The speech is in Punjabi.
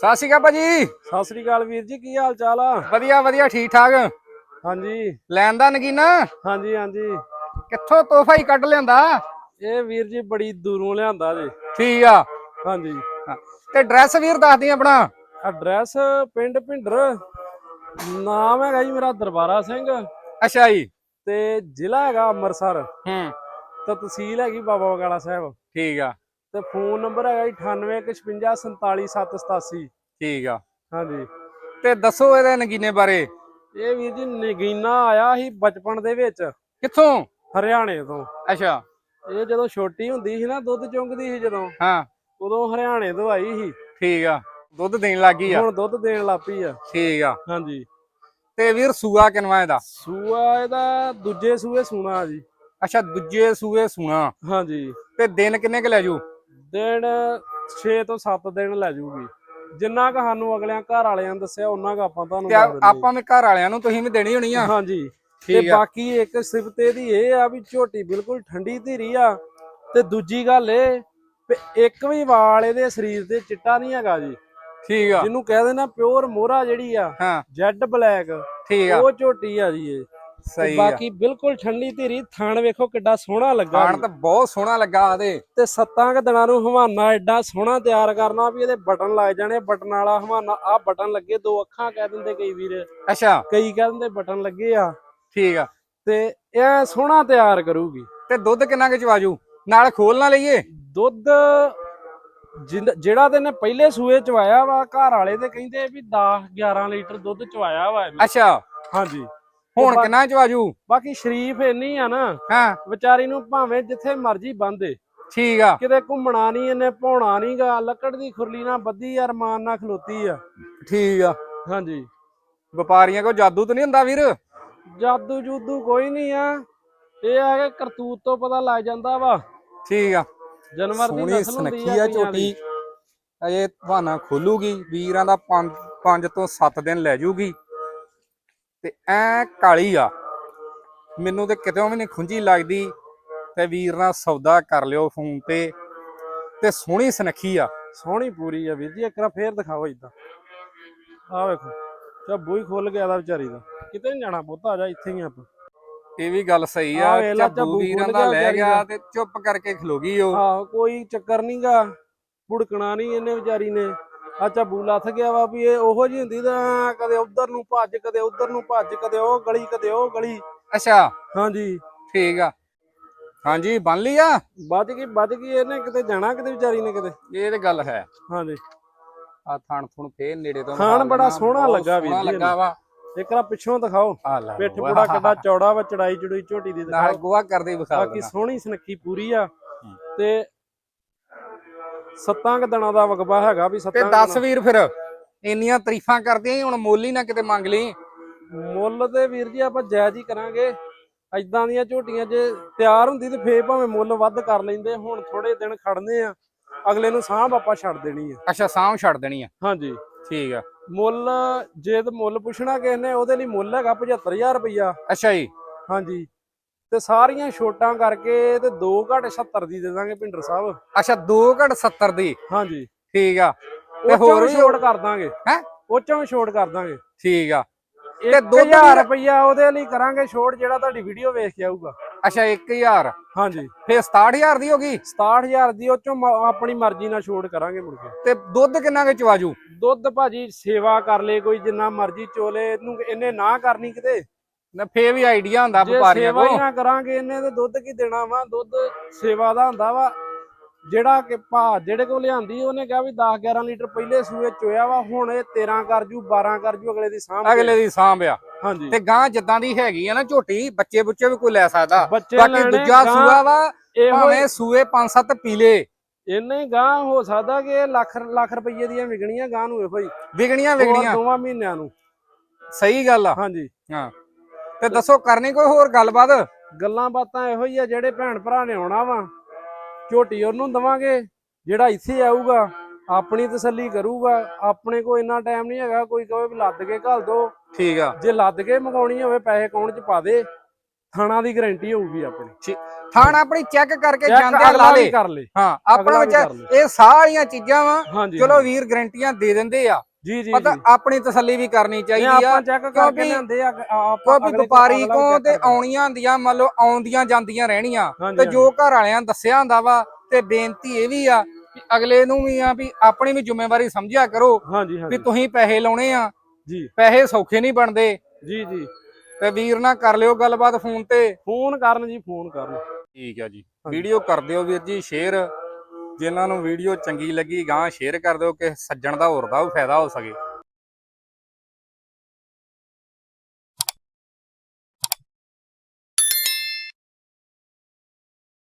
ਸਤਿ ਸ਼੍ਰੀ ਅਕਾਲ ਭਾਜੀ। ਸਤਿ ਸ੍ਰੀ ਅਕਾਲ ਵੀਰ ਜੀ ਕੀ ਹਾਲ ਚਾਲ ਆ? ਵਧੀਆ ਵਧੀਆ ਠੀਕ ਠਾਕ। ਹਾਂਜੀ। ਲੈਣ ਦਾ ਨਗੀਨਾ? ਹਾਂਜੀ ਹਾਂਜੀ। ਕਿੱਥੋਂ ਤੋਹਫਾ ਹੀ ਕੱਢ ਲਿਆਂਦਾ? ਇਹ ਵੀਰ ਜੀ ਬੜੀ ਦੂਰੋਂ ਲਿਆਂਦਾ ਜੀ। ਠੀਕ ਆ। ਹਾਂਜੀ। ਹਾਂ। ਤੇ ਡਰੈਸ ਵੀਰ ਦੱਸ ਦੀ ਆਪਣਾ। ਐਡਰੈਸ ਪਿੰਡ ਭਿੰਡਰ ਨਾਮ ਹੈਗਾ ਜੀ ਮੇਰਾ ਦਰਬਾਰਾ ਸਿੰਘ। ਅੱਛਾ ਜੀ। ਤੇ ਜ਼ਿਲ੍ਹਾ ਹੈਗਾ ਅੰਮ੍ਰਿਤਸਰ। ਹੂੰ। ਤੇ ਤਹਿਸੀਲ ਹੈਗੀ ਬਾਬਾ ਬਕਾਲਾ ਸਾਹਿਬ। ਠੀਕ ਆ। ਤੇ ਫੋਨ ਨੰਬਰ ਹੈਗਾ ਜੀ 9815477787 ਠੀਕ ਆ। ਹਾਂਜੀ। ਤੇ ਦੱਸੋ ਇਹਦੇ ਨਗੀਨੇ ਬਾਰੇ। ਇਹ ਵੀਰ ਜੀ ਨਗੀਨਾ ਆਇਆ ਸੀ ਬਚਪਨ ਦੇ ਵਿੱਚ। ਕਿੱਥੋਂ? ਹਰਿਆਣੇ ਤੋਂ। ਅੱਛਾ। ਇਹ ਜਦੋਂ ਛੋਟੀ ਹੁੰਦੀ ਸੀ ਨਾ ਦੁੱਧ ਚੁੰਗਦੀ ਸੀ ਜਦੋਂ। ਹਾਂ। ਉਦੋਂ ਹਰਿਆਣੇ ਤੋਂ ਆਈ ਸੀ। ਠੀਕ ਆ। ਦੁੱਧ ਦੇਣ ਲੱਗੀ ਆ। ਹੁਣ ਦੁੱਧ ਦੇਣ ਲੱਪੀ ਆ। ਠੀਕ ਆ। ਹਾਂਜੀ। ਤੇ ਵੀਰ ਸੂਆ ਕਿਨਵਾ ਇਹਦਾ? ਸੂਆ ਇਹਦਾ ਦੂਜੇ ਸੂਏ ਸੂਣਾ ਜੀ। ਅੱਛਾ ਦੂਜੇ ਸੂਏ ਸੂਣਾ। ਹਾਂਜੀ। ਤੇ ਦਿਨ ਕਿੰਨੇ ਕ ਲੈ ਜੂ? ਦਿਨ 6 ਤੋਂ 7 ਦਿਨ ਲੈ ਜੂਗੀ। ਜਿੰਨਾ ਕ ਸਾਨੂੰ ਅਗਲਿਆਂ ਘਰ ਵਾਲਿਆਂ ਨੇ ਦੱਸਿਆ ਉਹਨਾਂ ਕ ਆਪਾਂ ਤੁਹਾਨੂੰ ਤੇ ਦੱਸ ਆਪਾਂ ਵੀ ਘਰ ਵਾਲਿਆਂ ਨੂੰ ਤੁਸੀਂ ਵੀ ਦੇਣੀ ਹੋਣੀ ਆ? ਹਾਂਜੀ। ਤੇ ਠੀਕ ਆ। ਬਾਕੀ ਇੱਕ ਸਿਫਤ ਇਹਦੀ ਇਹ ਆ ਵੀ ਝੋਟੀ ਬਿਲਕੁਲ ਠੰਡੀ ਧੀਰੀ ਆ। ਤੇ ਦੂਜੀ ਗੱਲ ਇਹ ਵੀ ਇੱਕ ਵੀ ਵਾਲ ਇਹਦੇ ਸਰੀਰ ਤੇ ਚਿੱਟਾ ਨਹੀਂ ਹੈਗਾ ਜੀ। ਠੀਕ ਆ। ਜਿਹਨੂੰ ਕਹਿੰਦੇ ਨਾ ਪਿਓਰ ਮੋਹਰਾ ਜਿਹੜੀ ਆ ਹਾਂ। ਜੈਡ ਬਲੈਕ ਠੀਕ ਆ। ਉਹ ਝੋਟੀ ਆ ਜੀ ਇਹ। ਸਹੀ ਆ। ਬਾਕੀ ਬਿਲਕੁਲ ਠੰਡੀ ਧੀਰੀ ਥਣ ਵੇਖੋ ਕਿੱਡਾ ਸੋਹਣਾ ਲੱਗਾ ਜੀ। ਤਾਂ ਬਹੁਤ ਸੋਹਣਾ ਲੱਗਾ ਆਦੇ। ਤੇ ਸੱਤਾਂ ਕ ਦਿਨਾਂ ਨੂੰ ਹਵਾਨਾ ਐਡਾ ਸੋਹਣਾ ਤਿਆਰ ਕਰਨਾ ਵੀ ਇਹਦੇ ਬਟਨ ਲੱਗ ਜਾਣੇ ਬਟਨ ਵਾਲਾ ਹਵਾਨਾ ਆ ਬਟਨ ਲੱਗੇ ਦੋ ਅੱਖਾਂ ਕਹਿ ਦਿੰਦੇ ਕਈ ਵੀਰ। ਅੱਛਾ। ਕਈ ਕਹਿ ਦਿੰਦੇ ਬਟਨ ਲੱਗੇ ਆ। ਠੀਕ ਆ। ਤੇ ਇਹ ਸੋਹਣਾ ਤਿਆਰ ਕਰੂਗੀ। ਤੇ ਦੁੱਧ ਕਿੰਨਾ ਕੁ ਚਵਾਜੂ? ਨਾਲ ਖੋਲ ਨਾ ਲਈਏ। ਦੁੱਧ ਜਿਹੜਾ ਤੇ ਨੇ ਪਹਿਲੇ ਸੂਏ ਚਵਾਇਆ ਵਾ ਘਰ ਵਾਲੇ ਤੇ ਕਹਿੰਦੇ ਵੀ 10 11 ਲੀਟਰ ਦੁੱਧ ਚਵਾਇਆ ਵਾ। ਅੱਛਾ। ਹਾਂਜੀ। ਹੁਣ ਕਿੰਨਾ ਚਵਾਜੂ ਬਾਕੀ ਸ਼ਰੀਫ ਇੰਨੀ ਆ ਨਾ ਹਾਂ। ਵਿਚਾਰੀ ਨੂੰ ਭਾਵੇਂ ਜਿੱਥੇ ਮਰਜ਼ੀ ਬੰਦੇ ਠੀਕ ਆ। ਕਿਤੇ ਘੁੰਮਣਾ ਨਹੀਂ ਇਹਨੇ ਪਾਉਣਾ ਨਹੀਂਗਾ ਲੱਕੜ ਦੀ ਖੁਰਲੀ ਨਾਲ ਬੱਦੀ ਅਰਮਾਨ ਮਾਨ ਨਾਲ ਖਲੋਤੀ ਆ। ਠੀਕ ਆ। ਹਾਂਜੀ। ਵਪਾਰੀਆਂ ਕੋ ਜਾਦੂ ਤਾਂ ਨਹੀਂ ਹੁੰਦਾ ਵੀਰ? ਜਾਦੂ ਜੂਦੂ ਕੋਈ ਨਹੀਂ ਆ। ਇਹ ਆ ਕਿ ਕਰਤੂਤ ਤੋਂ ਪਤਾ ਲੱਗ ਜਾਂਦਾ ਵਾ। ਠੀਕ ਆ। ਜਾਨਵਰ ਦੀ ਨਸਲ ਹੁੰਦੀ ਆ। ਝੋਟੀ ਅਜੇ ਬਹਾਨਾ ਖੋਲੂਗੀ ਵੀਰਾਂ ਦਾ 5 5 ਤੋਂ 7 ਦਿਨ ਲੈ ਜੂਗੀ। ਤੇ ਐ ਕਾਲੀ ਆ। ਮੈਨੂੰ ਤੇ ਕਿਤੇ ਵੀ ਨਹੀਂ ਖੁੰਝੀ ਲੱਗਦੀ ਤੇ ਵੀਰ ਨਾਲ ਸੌਦਾ ਕਰ ਲਿਓ ਫੋਨ ਤੇ। ਤੇ ਸੋਹਣੀ ਸੁਨੱਖੀ ਆ। ਸੋਹਣੀ ਪੂਰੀ ਆ ਵੀਰ ਜੀ ਇੱਕ ਵਾਰ ਫੇਰ ਦਿਖਾਓ ਇਦਾਂ ਆ ਵੇਖੋ ਝੱਬੂ ਹੀ ਖੁੱਲ ਗਿਆ ਦਾ ਵਿਚਾਰੀ ਦਾ। ਕਿਤੇ ਨਹੀਂ ਜਾਣਾ ਪੁੱਤ ਆ ਜਾ ਇੱਥੇ ਹੀ ਆਪਾਂ। ਇਹ ਵੀ ਗੱਲ ਸਹੀ ਆ ਝੱਬੂ ਵੀਰਾਂ ਖੁੱਲ ਦਾ ਲੈ ਗਿਆ। ਤੇ ਚੁੱਪ ਕਰਕੇ ਖਲੋਗੀ ਉਹ। ਆਹੋ ਕੋਈ ਚੱਕਰ ਨਹੀਂਗਾ ਭੁੜਕਣਾ ਨਹੀਂ ਇਹਨੇ ਵਿਚਾਰੀ ਨੇ। ਆ ਝੱਬੂ ਲੱਥ ਗਿਆ ਵਾ ਵੀ ਇਹ ਉਹੋ ਜੀ ਹੁੰਦੀ ਤਾਂ ਕਦੇ ਉਧਰ ਨੂੰ ਭੱਜ ਕਦੇ ਉਧਰ ਨੂੰ ਭੱਜ ਕਦੇ ਉਹ ਗਲੀ ਕਦੇ ਉਹ ਗਲੀ। ਅੱਛਾ। ਹਾਂਜੀ। ਠੀਕ ਆ। ਹਾਂਜੀ ਬਣ ਲਈ ਆ? ਵੱਜ ਗਈ ਵੱਜ ਗਈ ਇਹਨੇ ਕਿਤੇ ਜਾਣਾ ਕਿਤੇ ਵਿਚਾਰੀ ਨੇ ਕਿਤੇ? ਇਹ ਤੇ ਗੱਲ ਹੈ। ਹਾਂਜੀ। ਆ ਥਣ ਥੁਣ ਫੇਰ ਨੇੜੇ ਤੋਂ ਥਣ ਬੜਾ ਸੋਹਣਾ ਲੱਗਾ ਵੀਰ ਸੋਹਣਾ ਲੱਗਾ ਵਾ। ਇੱਕ ਵਾਰ ਪਿੱਛੋਂ ਦਿਖਾਓ। ਪਿੱਠ ਆਹ, ਕਿੱਡਾ ਚੌੜਾ ਵਾ ਚੜਾਈ ਚੜੂਈ ਝੋਟੀ ਦੀ ਨਾਲ ਗੋਆ ਕਰਦੇ ਵਿਖਾ ਬਾਕੀ। ਸੋਹਣੀ ਸੁਨੱਖੀ ਪੂਰੀ ਆ। ਤੇ ਸੱਤਾਂ ਕ ਦਿਨਾਂ ਦਾ ਵਗਬਾ ਹੈਗਾ ਵੀ ਤੇ ਸੱਤਾਂ ਕੁ ਦੱਸ ਦਿਨਾਂ- ਵੀਰ ਫਿਰ ਇੰਨੀਆਂ ਤਾਰੀਫਾਂ ਕਰਦੇ ਆਂ ਹੁਣ ਮੁੱਲ ਹੀ ਨਾ ਕਿਤੇ ਮੰਗ ਲਈ। ਮੁੱਲ ਤੇ ਵੀਰ ਜੀ ਆਪਾਂ ਜਾਇਜ਼ ਹੀ ਕਰਾਂਗੇ। ਐਦਾਂ ਦੀਆਂ ਝੋਟੀਆਂ ਜੇ ਤਿਆਰ ਹੁੰਦੀ ਤੇ ਫੇਰ ਭਾਵੇਂ ਮੁੱਲ ਵੱਧ ਕਰ ਲੈਂਦੇ ਹੁਣ ਥੋੜੇ ਦਿਨ ਖੜਨੇ ਆ ਅਗਲੇ ਨੂੰ ਸਾਂਭ ਆਪਾਂ ਛੱਡ ਦੇਣੀ ਆ। ਅੱਛਾ ਸਾਂਭ ਛੱਡ ਦੇਣੀ ਆ। ਹਾਂਜੀ। ਠੀਕ ਆ। ਮੁੱਲ ਜੇ ਤੇ ਮੁੱਲ ਪੁੱਛਣਾ ਕਿਸੇ ਨੇ ਉਹਦੇ ਲਈ ਮੁੱਲ ਹੈਗਾ 75000 ਰੁਪਈਆ। ਅੱਛਾ ਜੀ। ਹਾਂਜੀ। ਤੇ ਸਾਰੀਆਂ ਛੋਟਾਂ ਕਰਕੇ ਤੇ 2 ਘੱਟ 70 ਦੀ ਦੇ ਦਾਂਗੇ ਭਿੰਡਰ ਸਾਹਿਬ। ਅੱਛਾ 2 ਘੜ 70 ਦੀ? ਹਾਂਜੀ। ਠੀਕ ਆ। ਤੇ ਹੋਰ ਵੀ ਛੋਟ ਕਰ ਦਾਂਗੇ। ਹੈਂ? ਉਹ ਚੋਂ ਛੋਟ ਕਰ ਦਾਂਗੇ। ਠੀਕ ਆ। ਤੇ ਤੇ ਦੁੱਧ 2000 ਵੀ- ਰੁਪਈਆ ਉਹਦੇ ਲਈ ਕਰਾਂਗੇ ਛੋਟ ਜਿਹੜਾ ਤੁਹਾਡੀ ਵੀਡੀਓ ਵੇਖ ਕੇ ਆਊਗਾ। ਅੱਛਾ 1000 ਹਾਂਜੀ। ਫੇਰ 67000 ਦੀ ਹੋ ਗਈ? 67000 ਦੀ ਉਹ ਚੋਂ ਆਪਣੀ ਮਰਜ਼ੀ ਨਾਲ ਛੋਟ ਕਰਾਂਗੇ ਮੁੜ ਕੇ। ਤੇ ਦੁੱਧ ਕਿੰਨਾ ਕੁ ਚਵਾਜੂ? ਦੁੱਧ ਭਾਜੀ ਸੇਵਾ ਕਰ ਲੇ ਕੋਈ ਜਿੰਨਾ ਮਰਜ਼ੀ ਚੋਲੇ ਇਹਨੂੰ ਇਹਨੇ ਨਾ ਕਰਨੀ ਕਿਤੇ। ਨਾ ਫੇਰ ਵੀ ਆਈਡੀਆ ਹੁੰਦਾ ਵਪਾਰੀਆਂ ਸੇਵਾ ਹੀ ਕੋ ਨਾ ਕਰਾਂਗੇ ਇਹਨੇ ਤੇ ਦੁੱਧ ਕੀ ਦੇਣਾ ਵਾ? ਦੁੱਧ ਸੇਵਾ ਦਾ ਹੁੰਦਾ ਵਾ। ਜਿਹੜਾ ਕਿ ਭਾ ਜਿਹੜੇ ਕੋਲ ਲਿਆਂਦੀ ਉਹਨੇ ਕਿਹਾ ਵੀ 10 11 ਲੀਟਰ ਪਹਿਲੇ ਸੂਏ ਚੋਇਆ ਵਾ ਹੁਣ ਇਹ 13 ਕਰ ਜੂ 12 ਕਰ ਜੂ ਅਗਲੇ ਦੀ ਸਾਂਭ ਅਗਲੇ ਦੀ ਸਾਂਭ ਆ। ਹਾਂਜੀ। ਤੇ ਗਾਂ ਜਿੱਦਾਂ ਦੀ ਹੈਗੀ ਆ ਨਾ ਝੋਟੀ ਬੱਚੇ ਬੁੱਚੇ ਵੀ ਕੋਈ ਲੈ ਸਕਦਾ। ਬਾਕੀ ਦੂਜਾ ਸੂਆ ਵਾ ਭਾਵੇਂ ਸੂਏ 5-7 ਪੀਲੇ। ਇੰਨੇ ਗਾਂ ਹੋ ਸਕਦਾ ਕਿ ਲੱਖ ਲੱਖ ਰੁਪਏ ਦੀਆਂ ਵਿਕਣੀਆਂ ਗਾਂ ਨੂੰ ਇਹੋ ਹੀ। ਵਿਗਣੀਆਂ ਵਿਗਣੀਆਂ ਦੋਵਾਂ ਮਹੀਨਿਆਂ ਨੂੰ। ਸਹੀ ਗੱਲ ਆ। ਹਾਂਜੀ। ਹਾਂ। ਤੇ ਦੱਸੋ ਕਰਨੀ ਕੋਈ ਹੋਰ ਗੱਲਬਾਤ? ਗੱਲਾਂ ਬਾਤਾਂ ਇਹੋ ਹੀ ਆ ਜਿਹੜੇ ਭੈਣ ਭਰਾ ਨੇ ਆਉਣਾ ਵਾ। ਝੋਟੀ ਉਹਨੂੰ ਦਵਾਂਗੇ ਜਿਹੜਾ ਇੱਥੇ ਆਊਗਾ ਆਪਣੀ ਤਸੱਲੀ ਕਰੂਗਾ। ਆਪਣੇ ਕੋਲ ਇੰਨਾ ਟਾਈਮ ਨਹੀਂ ਹੈਗਾ ਕੋਈ ਕਹੇ ਵੀ ਲੱਦ ਕੇ ਘੱਲ ਦੋ। ਠੀਕ ਆ। ਜੇ ਲੱਦ ਕੇ ਮੰਗਾਉਣੀ ਹੋਵੇ ਪੈਸੇ ਅਕਾਊਂਟ 'ਚ ਪਾ ਦੇ? ਥਾਣਾ ਦੀ ਗਾਰੰਟੀ ਹੋਊਗੀ ਆਪਣੀ। ਥਾਣ ਆਪਣੀ ਚੈੱਕ ਕਰਕੇ ਜਾਂਦੇ ਲਾ ਅਗਲਾ ਲੇ ਕਰ ਲੇ। ਹਾਂ ਆਪਣਾ ਵਿੱਚ। ਇਹ ਸਾਰੀਆਂ ਚੀਜ਼ਾਂ ਵਾ ਚਲੋ। ਵੀਰ ਗਰੰਟੀਆਂ ਦੇ ਦਿੰਦੇ ਆ। ਜੀ ਜੀ ਪਤਾ ਆਪਣੀ ਤਸੱਲੀ ਵੀ ਕਰਨੀ ਚਾਹੀਦੀ ਆ ਆਪਾਂ ਚੈੱਕ ਕਰਕੇ ਕਿਉਂਕਿ- ਲਿਆਂਦੇ ਆ ਤੋਂ ਵਪਾਰੀ ਕੋ ਤੇ। ਆਉਣੀਆਂ ਹੁੰਦੀਆਂ ਮੰਨ ਲਓ ਆਉਂਦੀਆਂ ਜਾਂਦੀਆਂ ਰਹਿਣੀਆਂ ਤੇ। ਜੋ ਘਰ ਵਾਲਿਆਂ ਨੇ ਦੱਸਿਆ ਹੁੰਦਾ ਵਾ ਤੇ ਬੇਨਤੀ ਇਹ ਵੀ ਆ ਕਿ ਅਗਲੇ ਨੂੰ ਵੀ ਆ ਵੀ ਆਪਣੀ ਵੀ ਜ਼ਿੰਮੇਵਾਰੀ ਸਮਝਿਆ ਕਰੋ ਵੀ ਤੁਸੀਂ ਪੈਸੇ ਲਾਉਣੇ ਆ। ਜੀ। ਪੈਸੇ ਸੌਖੇ ਨਹੀਂ ਬਣਦੇ। ਜੀ ਜੀ। ਤੇ ਵੀਰ ਨਾਲ ਕਰ ਲਿਓ ਗੱਲਬਾਤ ਫੋਨ ਤੇ। ਫੋਨ ਕਰਨ ਜੀ ਫੋਨ ਕਰਨ। ਠੀਕ ਆ ਜੀ। ਵੀਡੀਓ ਕਰ ਦਿਓ ਵੀਰ ਜੀ ਸ਼ੇਅਰ। ਜਿਨ੍ਹਾਂ ਨੂੰ ਵੀਡੀਓ ਚੰਗੀ ਲੱਗੀ ਗਾਂ ਸ਼ੇਅਰ ਕਰ ਦਿਓ ਕਿ ਸੱਜਣ ਦਾ ਹੋਰ ਦਾ ਵੀ ਫਾਇਦਾ ਹੋ ਸਕੇ।